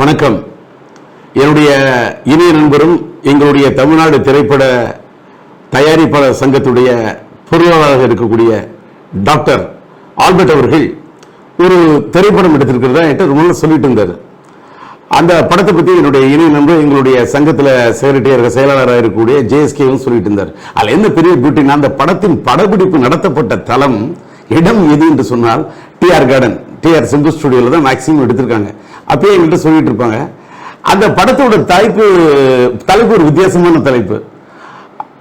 வணக்கம். என்னுடைய இனிய நண்பரும் எங்களுடைய தமிழ்நாடு திரைப்பட தயாரிப்பாளர் சங்கத்துடைய பொருளாளராக இருக்கக்கூடிய டாக்டர் ஆல்பர்ட் அவர்கள் ஒரு திரைப்படம் எடுத்திருக்கிறதா என்கிட்ட ரொம்ப சொல்லிட்டு இருந்தார். அந்த படத்தை பற்றி என்னுடைய இணைய நண்பர் எங்களுடைய சங்கத்தில் செக்ரட்டரியாக செயலாளராக இருக்கக்கூடிய ஜேஎஸ்கேவும் சொல்லிட்டு இருந்தார். அதில் என்ன பெரிய பியூட்டினா அந்த படத்தின் படப்பிடிப்பு நடத்தப்பட்ட தளம் இடம் எது என்று சொன்னால் டிஆர் கார்டன் டிஆர் சிம்பு ஸ்டுடியோவில் தான் மேக்சிமம் எடுத்திருக்காங்க. அப்பயே எங்கள்கிட்ட சொல்லிட்டு இருப்பாங்க. அந்த படத்தோட தலைப்பு தலைப்பு ஒரு வித்தியாசமான தலைப்பு.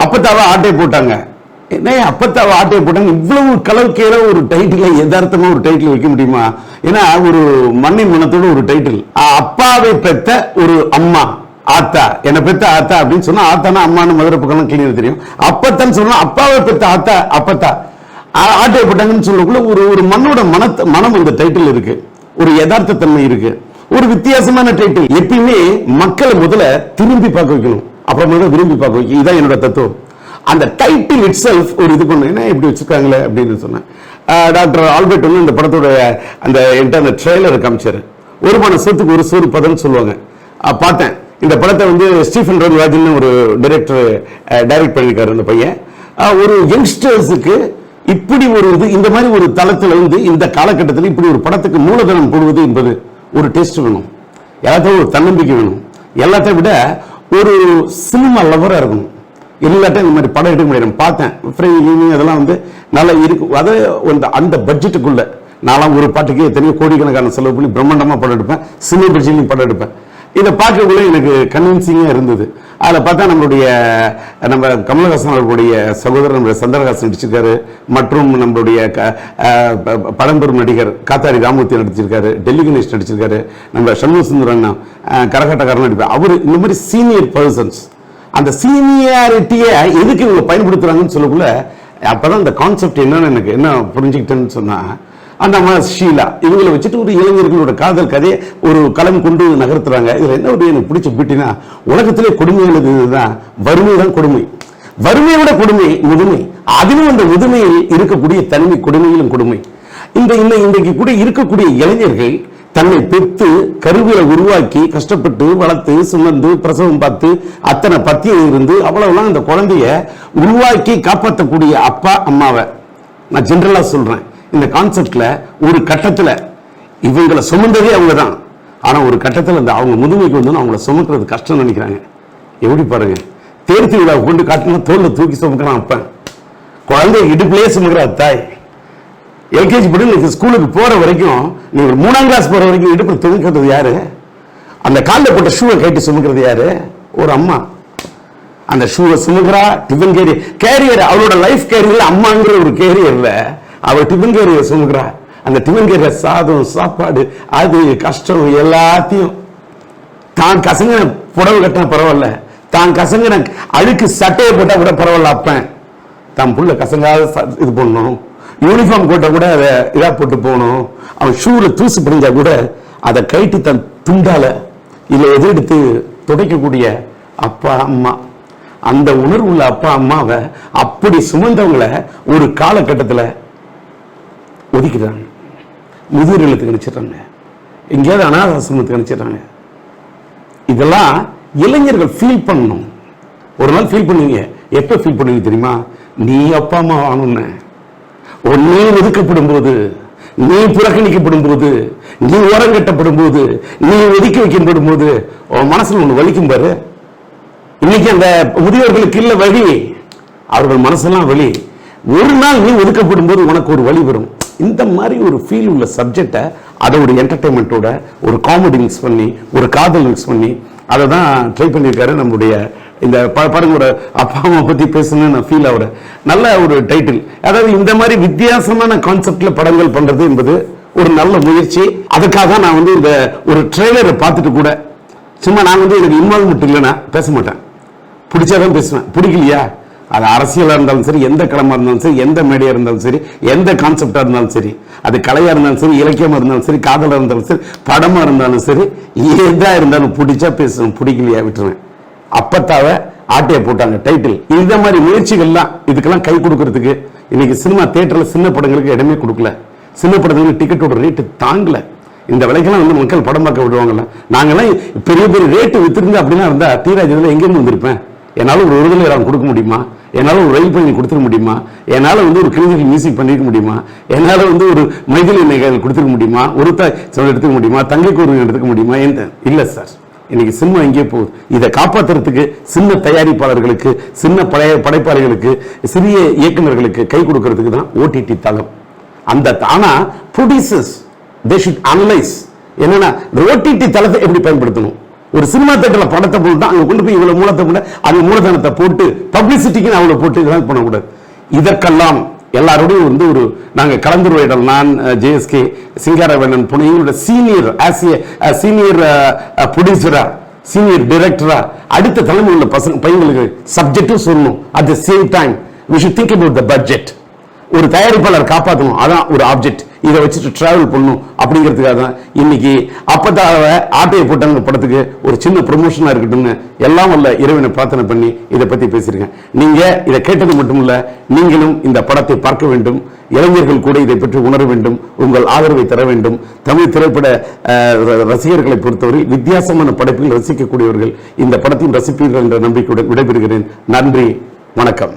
அப்பத்தாவா ஆட்டை போட்டாங்க. என்ன அப்பத்தாவா ஆட்டை போட்டாங்க. இவ்வளவு கலவுக்கேற ஒரு டைட்டிலை எதார்த்தமா ஒரு டைட்டில் வைக்க முடியுமா? ஏன்னா ஒரு மண்ணின் மனத்தோட ஒரு டைட்டில். அப்பாவை பெத்த ஒரு அம்மா ஆத்தா. என்னை பெத்த ஆத்தா அப்படின்னு சொன்னா ஆத்தானா அம்மான்னு மதுரை பக்கம் கிளியர் தெரியும். அப்பத்தான் சொன்னா அப்பாவை பெத்த ஆத்தா அப்பத்தா. ஆ- ஆட்டை போட்டாங்கன்னு சொல்லக்குள்ள ஒரு ஒரு மண்ணோட மனத்தை மனம் இந்த டைட்டில் இருக்கு. ஒரு யதார்த்த தன்மை இருக்கு. ஒரு வித்தியாசமான டைட்டில் எப்பயுமே மக்களை முதல்ல திரும்பி பார்க்க வைக்கணும். அப்புறமா விரும்பி பார்க்க வைக்கணும் இதுதான் என்னோட தத்துவம். அந்த டைட்டில் இட் செல்ஃப் ஒரு இது பண்ண. என்ன இப்படி வச்சிருக்காங்களே அப்படின்னு சொன்னேன். டாக்டர் ஆல்பர்ட் வந்து இந்த படத்தோட அந்த என்கிட்ட அந்த ட்ரெய்லர் காமிச்சாரு. ஒரு மன சோத்துக்கு ஒரு சூறு பதம்னு சொல்லுவாங்க. பார்த்தேன். இந்த படத்தை வந்து ஸ்டீஃபன் ரவிராஜன் ஒரு டைரக்டர் டைரக்ட் பண்ணியிருக்காரு அந்த பையன். ஒரு யங்ஸ்டர்ஸுக்கு இப்படி ஒரு இது இந்த மாதிரி ஒரு தளத்தில் வந்து இந்த காலகட்டத்தில் இப்படி ஒரு படத்துக்கு மூலதனம் போடுவது என்பது ஒரு டேஸ்ட் வேணும். எல்லாத்தையும் ஒரு தன்னம்பிக்கை வேணும். எல்லாத்தையும் விட ஒரு சினிமா லவராக இருக்கணும். இல்லாட்டும் இந்த மாதிரி படம் எடுக்க முடியாது. பார்த்தேன். ஃப்ரேமிங் அதெல்லாம் வந்து நல்லா இருக்கு. அதே அந்த அந்த பட்ஜெட்டுக்குள்ள நான்லாம் ஒரு பாட்டுக்கு எத்தனையோ கோடிக்கணக்கான செலவு பண்ணி பிரம்மாண்டமாக படம் எடுப்பேன். சினிமா பட்ஜெட்லையும் படம் எடுப்பேன். இதை பார்க்கக்குள்ள எனக்கு கன்வின்சிங்காக இருந்தது. அதில் பார்த்தா நம்மளுடைய நம்ம கமலஹாசன் அவர்களுடைய சகோதரர் நம்முடைய சந்திரஹாசன் நடிச்சிருக்காரு மற்றும் நம்மளுடைய க- ப- பழம்பெரும் நடிகர் காத்தாரி ராமூர்த்தி நடிச்சிருக்காரு டெல்லி கணேஷ் நடிச்சிருக்காரு நம்ம சண்முக சுந்தர் கரகாட்டக்காரன் நடிப்பார். அவர் இந்த மாதிரி சீனியர் பர்சன்ஸ் அந்த சீனியாரிட்டியை எதுக்கு இவங்க பயன்படுத்துகிறாங்கன்னு சொல்லக்குள்ள அப்பதான் இந்த கான்செப்ட் என்னன்னு எனக்கு என்ன புரிஞ்சுக்கிட்டேன்னு சொன்னால் அந்த அம்மா ஷீலா. இவங்களை வச்சுட்டு ஒரு இளைஞர்களோட காதல் கதையை ஒரு களம் கொண்டு நகர்த்துறாங்க. இதில் என்ன ஒரு எனக்கு பிடிச்ச பிட்டினா உலகத்திலே கொடுமையானது இதுதான் வறுமை தான் கொடுமை. வறுமையோட கொடுமை முதுமை. அதிலும் அந்த முதுமையில் இருக்கக்கூடிய தன்மை கொடுமையிலும் கொடுமை. இந்த இந்த இன்றைக்கு கூட இருக்கக்கூடிய இளைஞர்கள் தன்னை பெற்று கருவியை உருவாக்கி கஷ்டப்பட்டு வளர்த்து சுமந்து பிரசவம் பார்த்து அத்தனை பத்தியம் இருந்து அவ்வளவுலாம் அந்த குழந்தைய உருவாக்கி காப்பாற்றக்கூடிய அப்பா அம்மாவை. நான் ஜென்ரலா சொல்றேன். இந்த கான்செப்ட்ல ஒரு கட்டத்துல இவங்களை சுமந்ததே அவங்க தான் ஆனா ஒரு கட்டத்துல இந்த அவங்க முதுமைக்கு வந்து அவங்கள சுமக்கிறது கஷ்டம் நினைக்கிறாங்க. எப்படி பாருங்க? தேர்த்தி விழா கொண்டு காட்டினா தோல்ல தூக்கி சுமக்கிறான் அப்பன் குழந்தை இடுப்புலேயே சுமக்கிறா தாய். எல்கேஜி படி நீ ஸ்கூலுக்கு போற வரைக்கும் நீ ஒரு மூணாம் கிளாஸ் போற வரைக்கும் இடுப்பு துணிக்கிறது யாரு? அந்த காலில் போட்ட ஷூவை கட்டி சுமக்கிறது யாரு? ஒரு அம்மா. அந்த ஷூவை சுமக்கிறா டிஃபன் கேரியர் கேரியர் அவளோட லைஃப் கேரியர் அம்மாங்கிற ஒரு கேரியர்ல அவள் டிஃபன் கேரியர் சுமக்கிறா அந்த டிஃபன் கேரிய சாதம் சாப்பாடு அது கஷ்டம் எல்லாத்தையும் தான் கசங்கின புடவை கட்டினா பரவாயில்ல. தான் கசங்கின அழுக்கு சட்டையை போட்டா கூட பரவாயில்ல அப்பன் தான் புள்ள கசங்காத இது பண்ணணும் யூனிஃபார்ம் போட்டால் கூட அதை இதாக போட்டு போகணும். அவன் ஷூவில் தூசு பிடிஞ்சா கூட அதை கைட்டு தன் துண்டால இல்ல எதிரெடுத்து துடைக்கக்கூடிய அப்பா அம்மா. அந்த உணர்வுள்ள அப்பா அம்மாவை அப்படி சுமந்தவங்களை ஒரு காலகட்டத்தில் ஒதுக்கிடுறாங்க முதியோர் இல்லத்துக்கு அனுப்பிச்சிடுறாங்க எங்கேயாவது அனாதாசிரமத்துக்கு அனுப்பிச்சிடுறாங்க இதெல்லாம் இளைஞர்கள் ஃபீல் பண்ணணும். ஒரு நாள் ஃபீல் பண்ணுவீங்க. எப்போ ஃபீல் பண்ணுவீங்க தெரியுமா? நீ அப்பா அம்மா ஆகணும்னு ஒன்னே ஒதுக்கப்படும் போது நீ புறக்கணிக்கப்படும் போது நீ ஓரங்கட்டப்படும் போது நீ ஒதுக்கி வைக்கப்படும் போது உன் மனசுல ஒன்று வலிக்கும் பாரு. இன்னைக்கு அந்த முதியோர்களுக்கு இல்லை வழி அவர்கள் மனசெல்லாம் வழி ஒரு நாள் நீ ஒதுக்கப்படும் போது உனக்கு ஒரு வழி வரும். இந்த மாதிரி ஒரு ஃபீல் உள்ள சப்ஜெக்டை அதை ஒரு என்டர்டைன்மெண்ட்டோட ஒரு காமெடி மிக்ஸ் பண்ணி ஒரு காதல் மிக்ஸ் பண்ணி அதை தான் ட்ரை பண்ணியிருக்காரு நம்முடைய இந்த ப- பாருங்க ஒரு அப்பா அம்மா பற்றி பேசணும்னு நான் ஃபீல் ஆகுறேன் நல்ல ஒரு டைட்டில் அதாவது இந்த மாதிரி வித்தியாசமான கான்செப்டில் படங்கள் பண்ணுறது என்பது ஒரு நல்ல முயற்சி. அதுக்காக தான் நான் வந்து இந்த ஒரு ட்ரெய்லரை பார்த்துட்டு கூட சும்மா நான் வந்து எனக்கு இன்வால்வ்மெண்ட் இல்லைன்னா பேச மாட்டேன். பிடிச்சாதான் பேசுவேன். பிடிக்கலையா? அது அரசியலாக இருந்தாலும் சரி எந்த களமா இருந்தாலும் சரி எந்த மேடையாக இருந்தாலும் சரி எந்த கான்செப்டாக இருந்தாலும் சரி அது கலையாக இருந்தாலும் சரி இலக்கியமாக இருந்தாலும் சரி காதலாக இருந்தாலும் சரி படமாக இருந்தாலும் சரி எதாக இருந்தாலும் பிடிச்சா பேசுவேன் பிடிக்கலையா விட்டுருவேன். அப்பத்தாவ ஆட்டையை போட்டாங்க டைட்டில் இந்த மாதிரி முயற்சிகள்லாம் இதுக்கெல்லாம் கை கொடுக்கறதுக்கு இன்னைக்கு சினிமா தேட்டரில் சின்ன படங்களுக்கு இடமே கொடுக்கல. சின்ன படங்களுக்கு டிக்கெட்டோட ரேட்டு தாங்கல. இந்த விலைக்கெல்லாம் வந்து மக்கள் படம் பார்க்க விடுவாங்கல்ல. நாங்கெல்லாம் பெரிய பெரிய ரேட்டு வித்துருந்து அப்படின்னா இருந்தால் தீராஜ் எங்கேருந்து வந்திருப்பேன்? என்னால் ஒரு விடுதலை ராகம் கொடுக்க முடியுமா? என்னால் ஒரு ரயில் பயணி கொடுத்துட முடியுமா? என்னால் வந்து ஒரு கிளினிக்கல் மியூசிக் பண்ணிக்க முடியுமா? என்னால் வந்து ஒரு மைதிலி நகைகள் கொடுத்துருக்க முடியுமா? ஒரு தாய் எடுத்துக்க முடியுமா? தங்கைக்கு ஒரு எடுத்துக்க முடியுமா? எந்த இல்லை சார் இன்னைக்கு சினிமா எங்கே போகுது? இதை காப்பாத்துறதுக்கு சின்ன தயாரிப்பாளர்களுக்கு சின்ன பழைய படைப்பாளிகளுக்கு சிறிய இயக்குநர்களுக்கு கை கொடுக்கறதுக்கு தான் ஓடிடி தளம். அந்த ஆனால் ப்ரொடியூசர்ஸ் தே ஷுட் அனலைஸ் என்னன்னா இந்த ஓடிடி தளத்தை எப்படி பயன்படுத்தணும்? ஒரு சினிமா தேட்டர்ல படத்தை போட்டு அங்க கொண்டு போய் இவ்வளவு மூலத்தை போட்டு அந்த மூலதனத்தை போட்டு பப்ளிசிட்டிக்கு அவ்வளவு போட்டு இதெல்லாம் பண்ணக்கூடாது. இதற்கெல்லாம் எல்லாரோடையும் வந்து ஒரு நாங்க கலந்துரையாடல் நான் ஜேஎஸ்கே சிங்காரவேணன் போன எங்களோட சீனியர் ஆசிய சீனியர் ப்ரொடியூசரா சீனியர் டிரெக்டரா அடுத்த தலைமை உள்ள பசங்க பையங்களுக்கு சப்ஜெக்டும் சொல்லணும். At the same time we should think about the budget ஒரு தயாரிப்பாளர் காப்பாற்றணும் அதான் ஒரு ஆப்ஜெக்ட் இதை வச்சுட்டு டிராவல் பண்ணணும் அப்படிங்கிறதுக்காக தான் இன்னைக்கு அப்பத்தாவ ஆட்டையை போட்டாங்க படத்துக்கு ஒரு சின்ன ப்ரொமோஷனாக இருக்கட்டும்னு எல்லாம் வல்ல இறைவனை பிரார்த்தனை பண்ணி இதை பற்றி பேசியிருக்கேன். நீங்கள் இதை கேட்டது மட்டுமல்ல நீங்களும் இந்த படத்தை பார்க்க வேண்டும். இளைஞர்கள் கூட இதை பற்றி உணர வேண்டும். உங்கள் ஆதரவை தர வேண்டும். தமிழ் திரைப்பட ரசிகர்களை பொறுத்தவரை வித்தியாசமான படைப்பில் ரசிக்கக்கூடியவர்கள் இந்த படத்தையும் ரசிப்பீர்கள் என்ற நம்பிக்கையுடன் விடைபெறுகிறேன். நன்றி. வணக்கம்.